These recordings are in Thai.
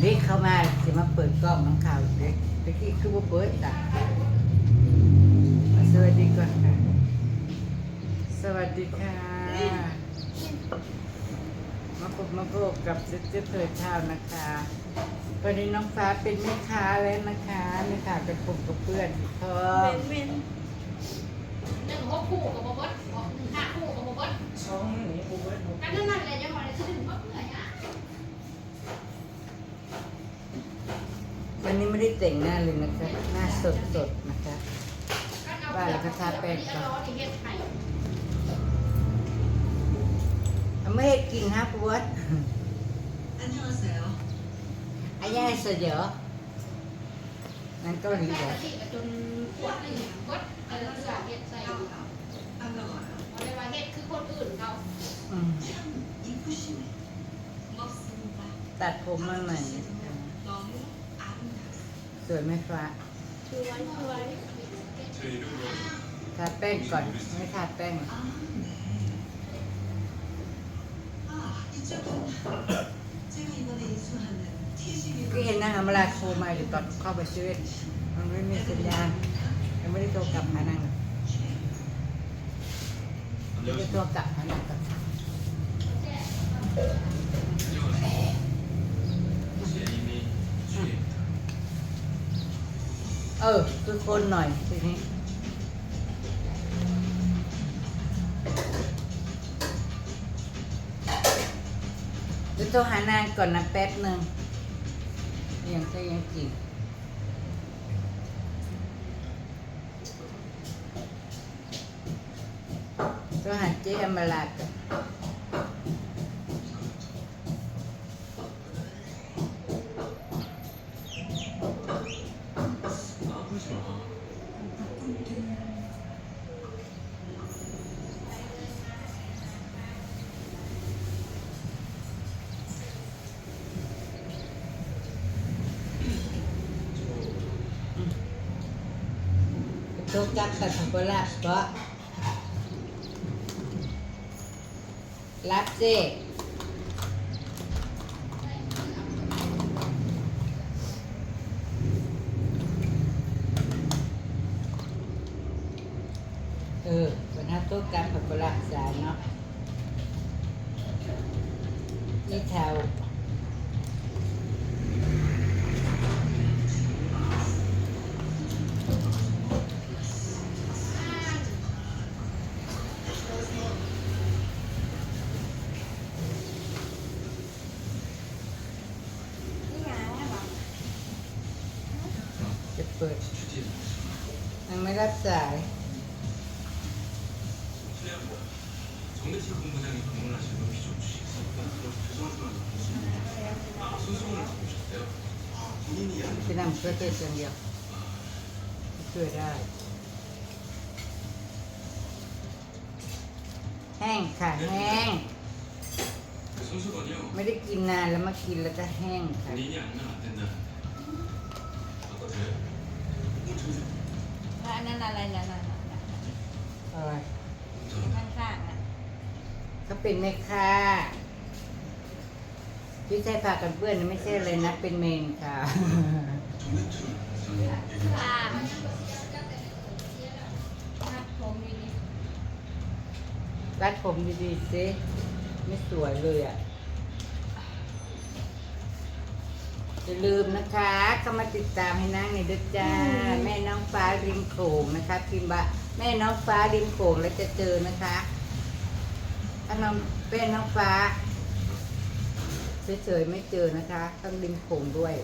เด็กเข้ามาสิมาเปิดกล้องน้องข่าวเด็กเด็กที่คือว่าเปิดจ้ะสวัสดีก่อนค่ะ สวัสดีค่ะ มาพบมาพบกับเจ๊เจ๊เผยเช้านะคะวันนี้น้องฟ้าเป็นแม่ค้าแล้วนะคะแม่ค้าเป็นผมกับเพื่อนทอเมงนเมนหนึ่งหกคู่กับโมบดห้าคู่กับโมบดช่องนี้บูเบิร์ตกันนั่นนั่นแหละยังมาเลยถึงว่าเหนื่อยอะวันนี้ ไม่ได้แต่งหน้าเลยนะคะหน้าสดสดนะคะบ้านเราก็ทาแป้งก่อนไม่ให้กินนะปวดอันนี้เสียวอันนี้เสียวนั่นเกาหลีเหรอจนปวดเลยปวดอะไรก็จะเฮ็ดใส่เขาอร่อยเพระว่าเฮ็คือคนอื่นเขาตัดผมมาใหม่ สวยไหมคะสวยสวยทาแป้งก่อน ไม่ทาแป้งก็เห็นนะาะอมลาโทรมาอยู่ตอนเข้าไปช่วยมันไม่มีสัญญาณยังไม่ได้โทรกลับหานางจะโทรกลับหานาง ออ คือคนหน่อยทีนี้ดี๋ยวโทรหานางก่อนนะแป๊บหนึ่งยังก็ยังจริงโทรหาเจ๊อมราก่อน 저โทรกลับกับทางโคราชเพราะรับเจิดยังไม่รับสายเป็นน้ำเพื่อเต็มเดียวเกลือได้แห้งค่ะแห้งไม่ได้กินนานแล้วมากินแล้วจะแห้งค่ะ นอะไรนั่นนั่นนั่นในอะไรข้างๆอะเขาเป็นไหมค่ะที่ใช่ผ้ากันเพื่อนไม่ใช่เลยนะ เป็นเมนค่ะ ข้างนัดผมดีรัดผมดีๆสิไม่สวยเลยอะ อย่าลืมนะคะเข้ามาติดตามให้นั่งในอยด้วยจ้า แม่น้องฟ้าริมโขงนะคะพิมพ์ว่าแม่น้องฟ้าริมโขงแล้วจะเจอนะคะถ้าน้องเป็นน้องฟ้าเฉยๆไม่เจอนะคะ ต้องริมโขงด้วย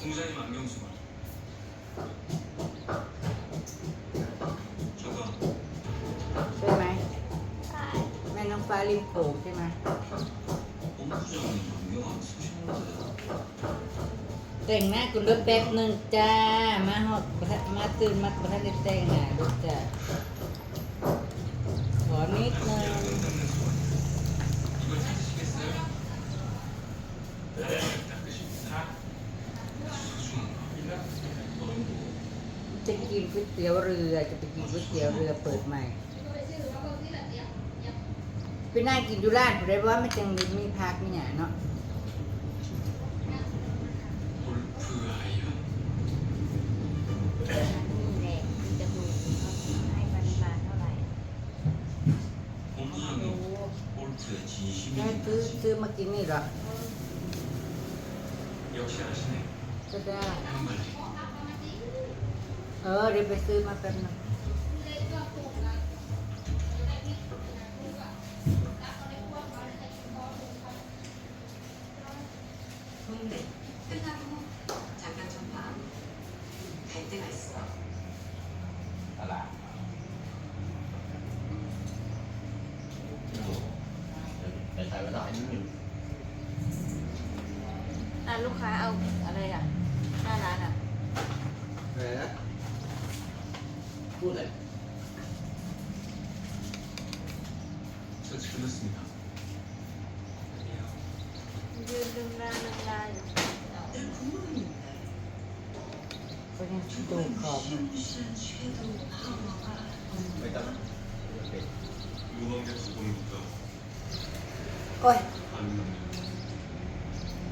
본부장님 안경수가. 저거 ใช่ไหมแม่น้องฟ้าริมโขงใช่ไหม แต่งหน้ากุลแป๊บหนึ่งจ้า มาหอดมาตื่นมาประทันแต่งหน้าดูวจ้าขอนิดนึงจะกินก๋วยเตี๋ยวเรือจะไปกินก๋วยเตี๋ยวเรือเปิดใหม่ ไปนั่งกินอยู่ราดผมได้ว่ามันจังมีมีพักมีหยัเนาะคุณคืออะไรอ่นี่แหละที่จะดูเให้ปริมาณเท่าไหร่ผมไม่รู้แม่ซื้อซื้อมากินนี่หรอจะได้เออเดี๋ยวไปซื้อมาแป๊บนึง แล้วลาให้นิดนึง อะลูกค้าเอาอะไรอะหน้าร้านอะ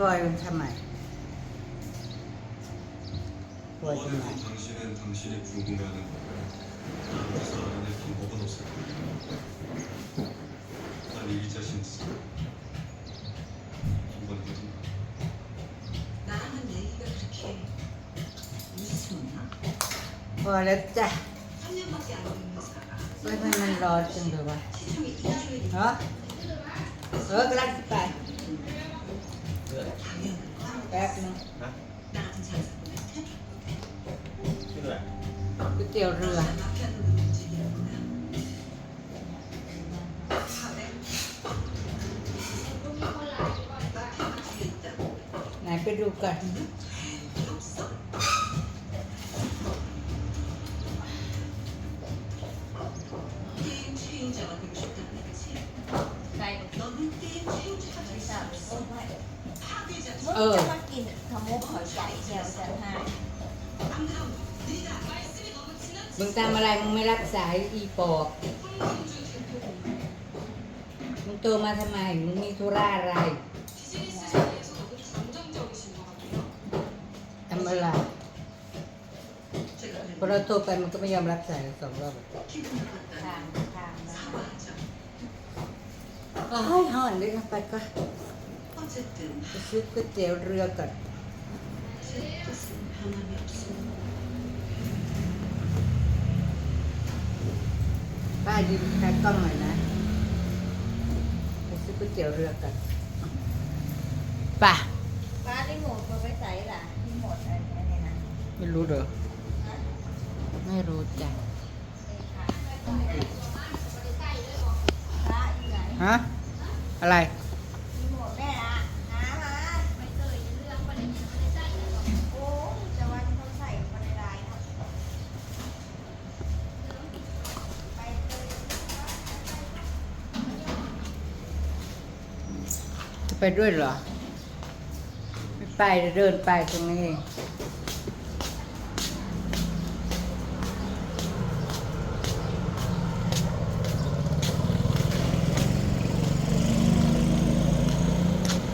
좋아요 참아요. 좋아요 오늘도 참아요. 당신은 당신이 궁금해하는 거고요. 나 사랑하는 방법은 없을 거예요. 난이 자신 있어. 한번 해봐. 나랑은 얘기가 그렇게 무슨 소리야? 어렵다. 3년밖에 안 되는 사람. 선생님 넣어준 거 봐. 시중에 어? 어, 그랬을까? แป๊บนึงนะะไรก๋วยเตี๋ยวเรือไหนไปดูกันเออ มึงทำอะไรมึงไม่รับสายอีปอบมึงโตมาทำไมมึงมีธุระอะไรทำอะไรพอเราโทรไปมันก็ไม่ยอมรับสายสองรอบทางทางนะห้อยห่อนเลยไปก็ไปซื้อก๋วยเตี๋ยวเรือกัน ป้ายืมแค่กล้องหน่อยนะ ไปซื้อก๋วยเตี๋ยวเรือก่อนป่ะป้าได้หมดมาไว้ใส่ล่ะที่หมดอะไรเนี่ยนะไม่รู้เหรอฮะไม่รู้จ้ะพระอยู่ไหนฮะอะไร ไปด้วยเหรอ ไม่ไปเดินไปตรงนี้เอง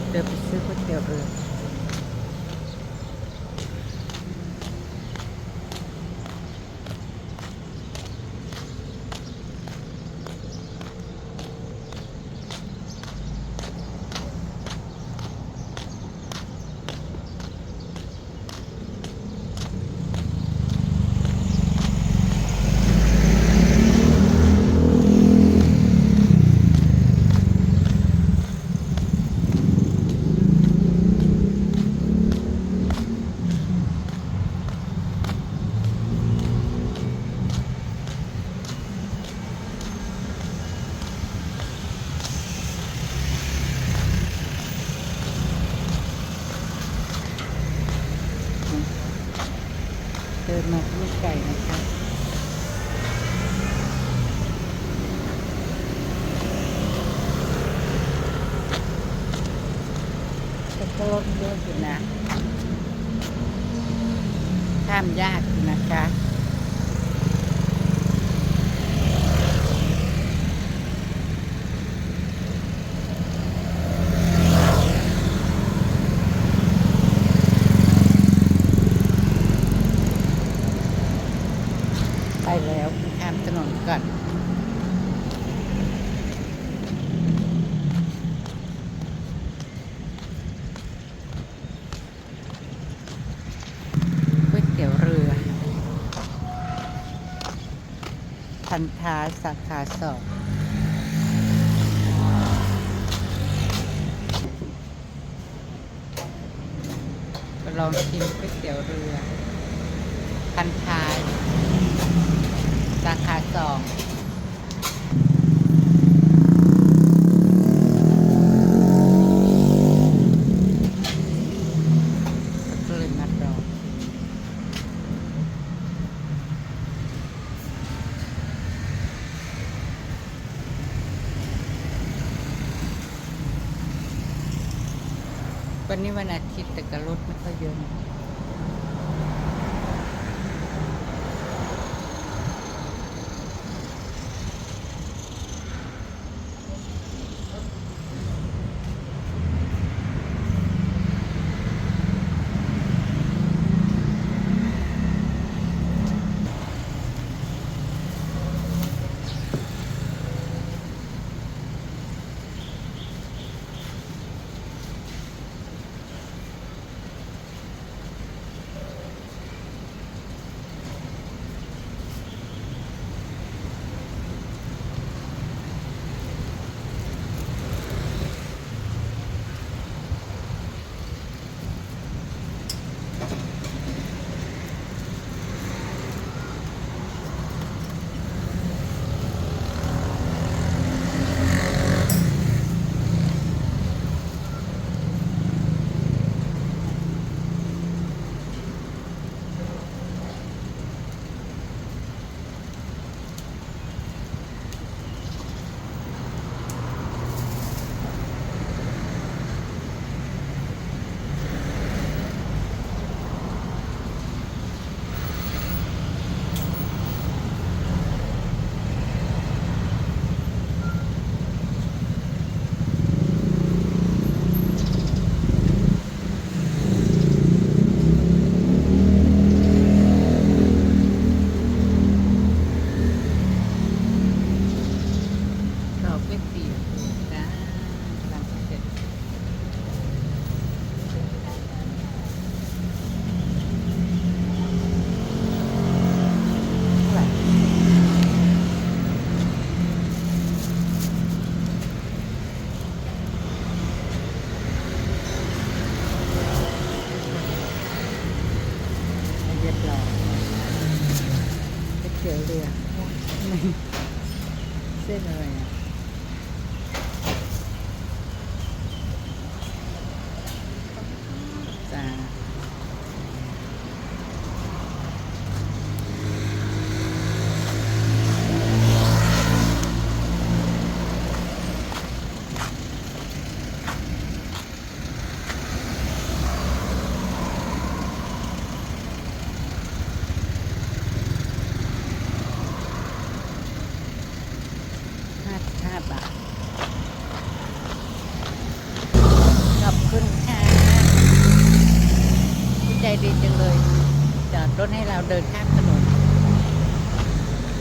เดี๋ยวไปซื้อก๋วยเตี๋ยวเรือ เดินมาที่ไก่นะคะ แต่ก็รถเยอะอยู่นะ ข้ามยากอยู่นะคะ พั นธาสาขาสองลองชิมก๋วยเตี๋ยวเรือ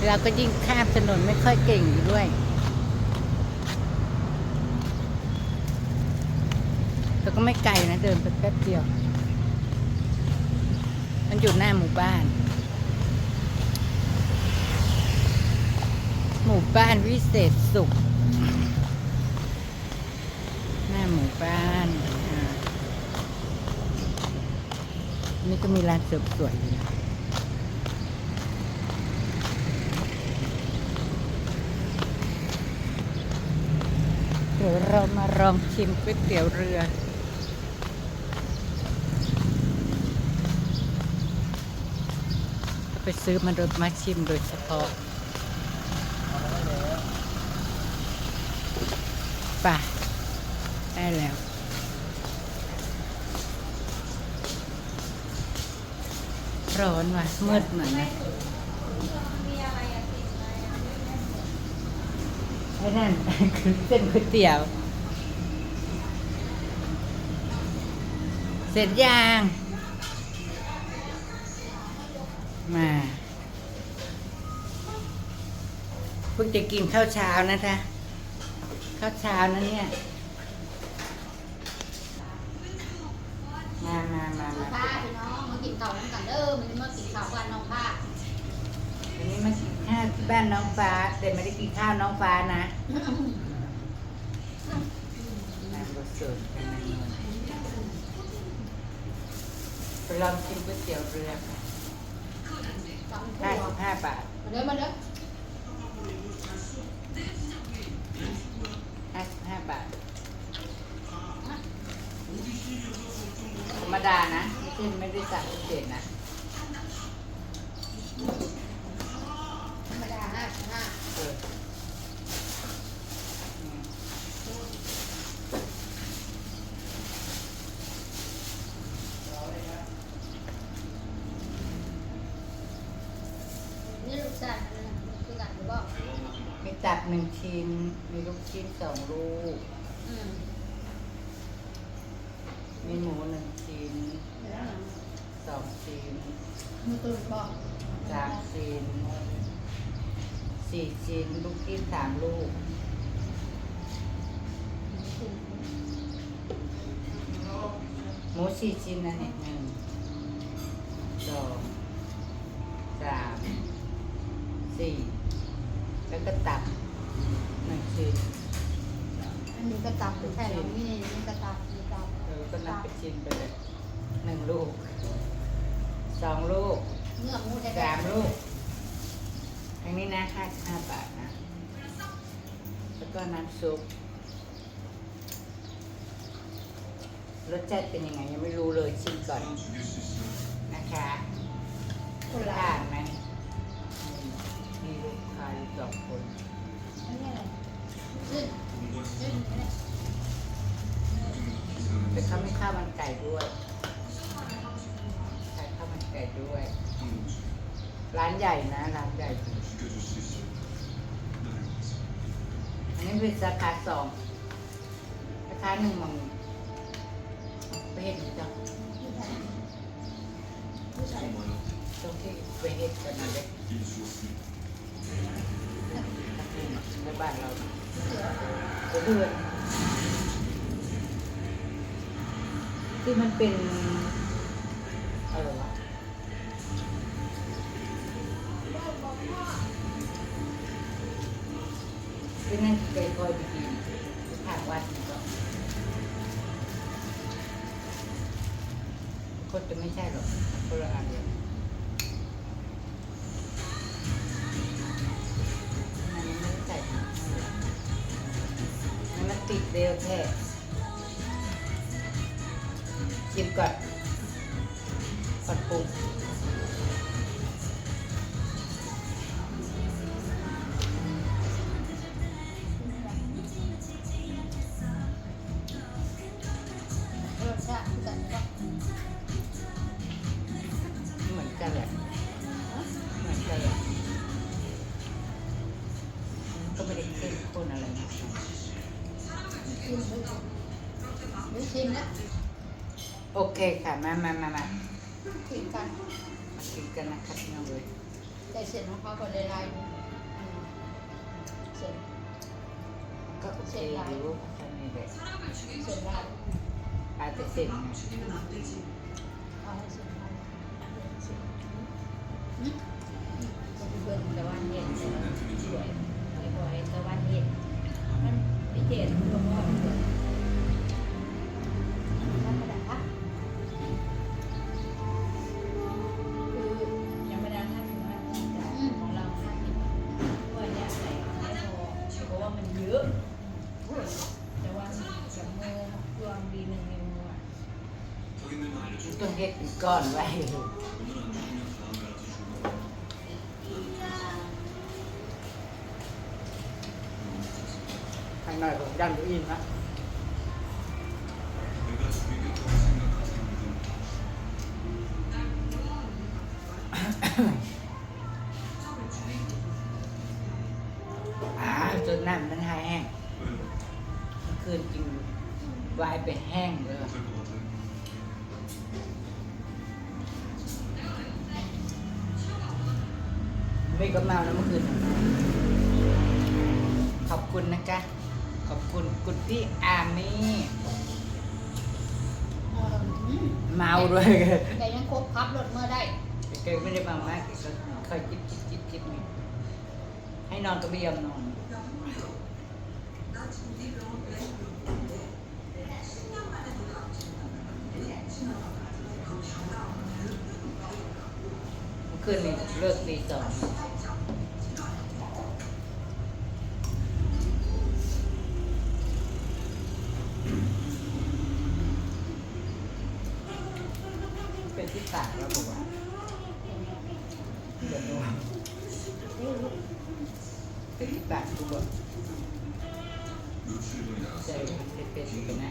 เราก็ยิ่งข้ามถนนไม่ค่อยเก่งอยู่ด้วย แต่ก็ไม่ไกลนะเดินไปแป๊บเดียว มันอยู่หน้าหมู่บ้าน หมู่บ้านวิเศษสุข หน้าหมู่บ้านนี่ก็มีร้านเสริมสวยอยู่นะ ดี๋ยวเรามาลองชิมก๋วยเตี๋ยวเรือไปซื้อมาโดยมาชิมโดยเฉพาะไป่ะได้แล้วร้อนว่ะมืดเหมือนนะ มีอะไรอะติดไหมอะ ไอ้นั่นคือเส้นก๋วยเตี๋ยว เสร็จยังมาเพิ่งจะกินข้าวเช้านะคะ ข้าวเช้านะเนี่ย มามามามาผ้าพี่น้องมากินข้าวด้วยกันเด้อมันมากินข้าววันน้องผ้าวันนี้มาชิมข้าว ที่บ้านน้องฟ้า แต่ไม่ได้กินข้าวน้องฟ้านะน้ำรสเสิร์ฟกันนะไปลองกินก๋วยเตี๋ยวเรือสามห้าตัวสิบห้าบาทมาเด้อมาเด้อห้าสิบห้าบาท ธรรมดานะไม่ใช่ไม่ได้สั่งพิเศษนะ ธรรมดาห้าสิบห้า เอออืม นี่ลูกชายมันนะคือกันหรือเปล่า มีตับหนึ่งชิ้น มีลูกชิ้นสองลูก อืม มีหมูหนึ่งชิ้น แล้วหลัง สองชิ้น มือตื่นบอก สามชิ้นสี่ชิ้น ลูกชิ้นสามลูกหมูสี่ชิ้นนะเนี่ยหนึ่งสองสามสี่แล้วก็ตับหนึ่งชิ้นอันนี้ก็ตับคือแค่เรานี่นี่ก็ตับนี่ตับเออก็นับเป็นชิ้นไปเลยหนึ่งลูกสองลูกเนื้อหมูแท้ๆสามลูกอันนี้นะห้าสิบห้าบาทนะแล้ว ก็น้ำซุป รสชาติเป็นยังไงยังไม่รู้เลยชิมก่อนนะคะคนละผ่านไหมอืมมีลูกค้าอยู่สองคนอันนี้อะไรขึ้นขึ้นนี่แหละแต่เขาไม่ข้าวมันไก่ด้วยขายข้าวมันไก่ด้วย ร้านใหญ่นะ ร้านใหญ่ นี่เป็นสาขาสองสาขาหนึ่งมองไปเห็นจ้ะตรงที่ไปเห็นกันนั่นเลยในบ้านเราเดือนที่มันเป็น ที่นั่นเคยคอยดีผ่างวัดก็คนจะไม่ใช่หรอกคนละอันเดียวมันไม่ได้ใส่ถุงมือมันมันติดเร็วแท้ กันแหละเหมือนกันแหละก็ไม่ได้เข้มข้นอะไรนะชิมดูดูชิมแล้วโอเคค่ะ มามามามากินกันมากินกันนะครับพี่น้องเลยแต่เสร็จของเขาก็ได้ลายอืมเสร็จก็โอเคอยู่แค่นี้แหละเสร็จลายอาจจะเสร็จนะเอาให้เสร็จ วันเย็นแต่ว่าสวยบ่อยตะวันเย็นมันพิเศษตรงว่ามันสวยธรรมดาคือยังไม่ได้ห้าสิบห้าแต่ของเราห้าสิบวั ห้งเลยไม่ก็เมาแล้วเมื่อคืนขอบคุณนะคะ ขอบคุณกุตตี้อามี่เมาด้วยแต่ยังครบพับรถเมื่อได้เกไม่ได้เมามากเคยจิบจิบจิบจิบให้นอนก็ไม่ยอมนอน ขึ้นเลิกตีสองเป็นที่ตากแล้วบอกว่าเดือดร้อเป็นที่แปดกูบอกใจเป็นเป็นกันนะ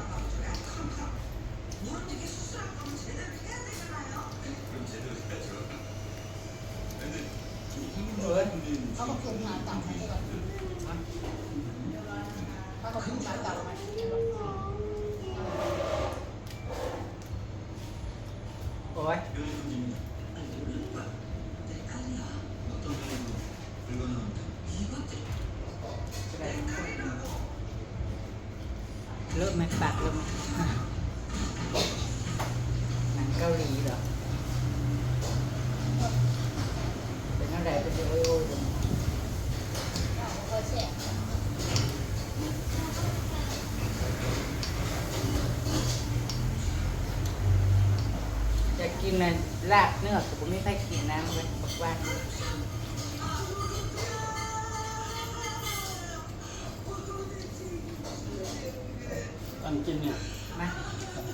อันกินเนี่ยมา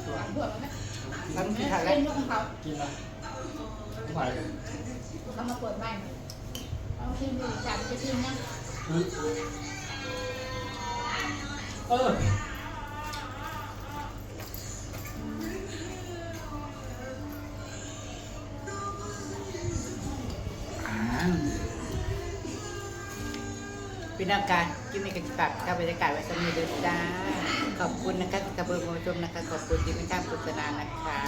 ตัวเบื่อไหมทำกินข้าวเล่แล้วนลูกของเขากินละไม่ไหวเลยเขามาเปิดบ้านเอาชิมดูจับจะชิมนะอืมเอออ่าเป็นอากาศกินในกระจับกับบรรยากาศไว้สมีเดินจ้า ขอบคุณนะคะที่กระเบื้องผู้ชมนะคะ ขอบคุณที่ไม่ข้ามโฆษณานะคะ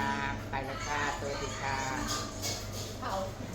ไปแล้วค่ะสวัสดีค่ะ